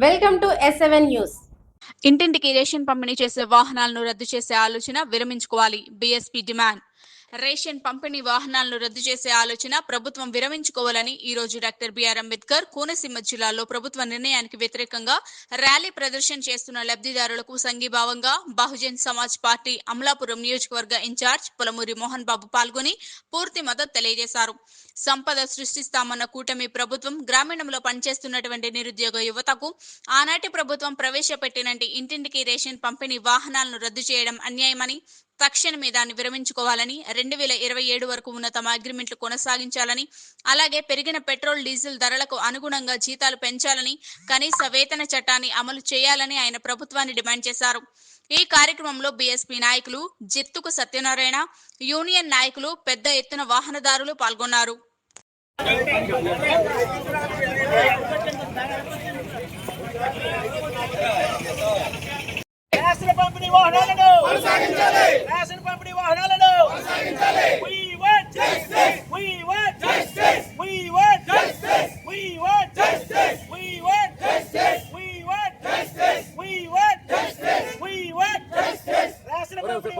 Welcome to S seven news ఇంటింటికి ration పంపిణీ చేసే వాహనాలను రద్దు చేసే ఆలోచన విరమించుకోవాలి. BSP demand. రేషన్ పంపిణీ వాహనాలను రద్దు చేసే ఆలోచన ప్రభుత్వం విరమించుకోవాలని ఈ రోజు డాక్టర్ బిఆర్ అంబేద్కర్ కోనసీమ జిల్లాలో ప్రభుత్వ నిర్ణయానికి వ్యతిరేకంగా ర్యాలీ ప్రదర్శన చేస్తున్న లబ్ధిదారులకు సంఘీభావంగా బహుజన్ సమాజ్ పార్టీ అమలాపురం నియోజకవర్గ ఇన్ఛార్జ్ పొలమూరి మోహన్ బాబు పాల్గొని పూర్తి మద్దతు తెలియజేశారు. సంపద సృష్టిస్తామన్న కూటమి ప్రభుత్వం గ్రామీణంలో పనిచేస్తున్నటువంటి నిరుద్యోగ యువతకు ఆనాటి ప్రభుత్వం ప్రవేశపెట్టినట్టు ఇంటింటికి రేషన్ పంపిణీ వాహనాలను రద్దు చేయడం అన్యాయమని తక్షణమే దాన్ని విరమించుకోవాలని రెండు వేల ఇరవై ఏడు వరకు ఉన్న తమ అగ్రిమెంట్లు కొనసాగించాలని అలాగే పెరిగిన పెట్రోల్ డీజిల్ ధరలకు అనుగుణంగా జీతాలు పెంచాలని కనీస వేతన చట్టాన్ని అమలు చేయాలని ఆయన ప్రభుత్వాన్ని డిమాండ్ చేశారు. ఈ కార్యక్రమంలో బీఎస్పీ నాయకులు జిత్తుకు సత్యనారాయణ యూనియన్ నాయకులు పెద్ద ఎత్తున వాహనదారులు పాల్గొన్నారు. పంపిణీ వాహనాలను మార్పిడి వాహనాలను We want justice. We want justice. We want justice. We want justice. We want justice. We want justice. We want justice. We want justice. రాసిన మార్పిడి